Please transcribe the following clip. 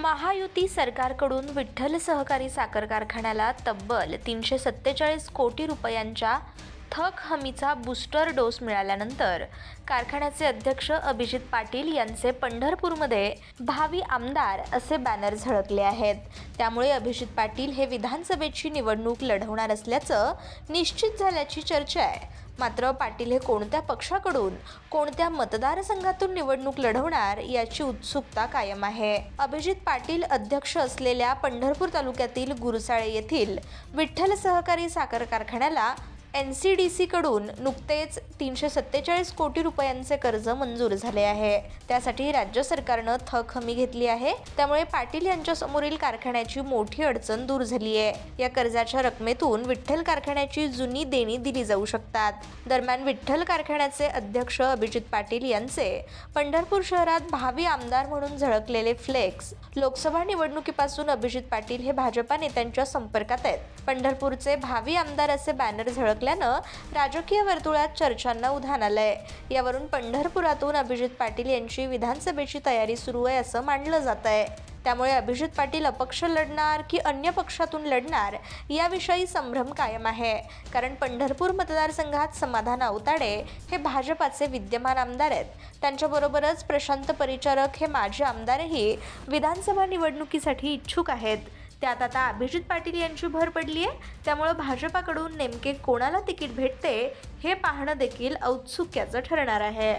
महायुती सरकारकडून विठ्ठल सहकारी साखर कारखान्याला तब्बल तीनशे सत्तेचाळीस कोटी रुपयांच्या थक हमीचा बूस्टर डोस मिळाल्यानंतर कारखान्याचे अध्यक्ष अभिजित पाटील यांचे पंढरपूरमध्ये भावी आमदार असे बॅनर झळकले आहेत. त्यामुळे अभिजित पाटील हे विधानसभेची निवडणूक लढवणार असल्याचं निश्चित झाल्याची चर्चा आहे. मात्र पाटील हे कोणत्या पक्षाकडून कोणत्या मतदारसंघातून निवडणूक लढवणार याची उत्सुकता कायम आहे. अभिजित पाटील अध्यक्ष असलेल्या पंढरपूर तालुक्यातील गुरसाळे येथील विठ्ठल सहकारी साखर कारखान्याला एन सी डी सीकडून नुकतेच तीनशे सत्तेचाळीस कोटी रुपयांचे कर्ज मंजूर झाले आहे. त्यासाठी राज्य सरकारनं थक हमी घेतली आहे. त्यामुळे पाटील यांच्या समोरील कारखान्याची मोठी अडचण दूर झाली आहे. या कर्जाच्या रकमेतून विठ्ठल कारखान्याची जुनी देणी दिली जाऊ शकतात. दरम्यान विठ्ठल कारखान्याचे अध्यक्ष अभिजित पाटील यांचे पंढरपूर शहरात भावी आमदार म्हणून झळकलेले फ्लेक्स. लोकसभा निवडणुकीपासून अभिजित पाटील हे भाजपा नेत्यांच्या संपर्कात आहेत. पंढरपूरचे भावी आमदार असे बॅनर झळक झळकल्यानं राजकीय वर्तुळात चर्चांना उधाण आलंय. यावरून पंढरपुरातून अभिजित पाटील यांची विधानसभेची तयारी सुरू आहे असं मानलं जात आहे त्यामुळे अभिजित पाटील अपक्ष लढणार की अन्य पक्षातून लढणार याविषयी संभ्रम कायम आहे. कारण पंढरपूर मतदारसंघात समाधान अवताडे हे भाजपाचे विद्यमान आमदार आहेत. त्यांच्याबरोबरच प्रशांत परिचारक हे माजी आमदारही विधानसभा निवडणुकीसाठी इच्छुक आहेत. त्यात आता अभिजित पाटील यांची भर पडली आहे त्यामुळं भाजपाकडून नेमके कोणाला तिकीट भेटते हे पाहणं देखील औत्सुक्याचं ठरणार आहे.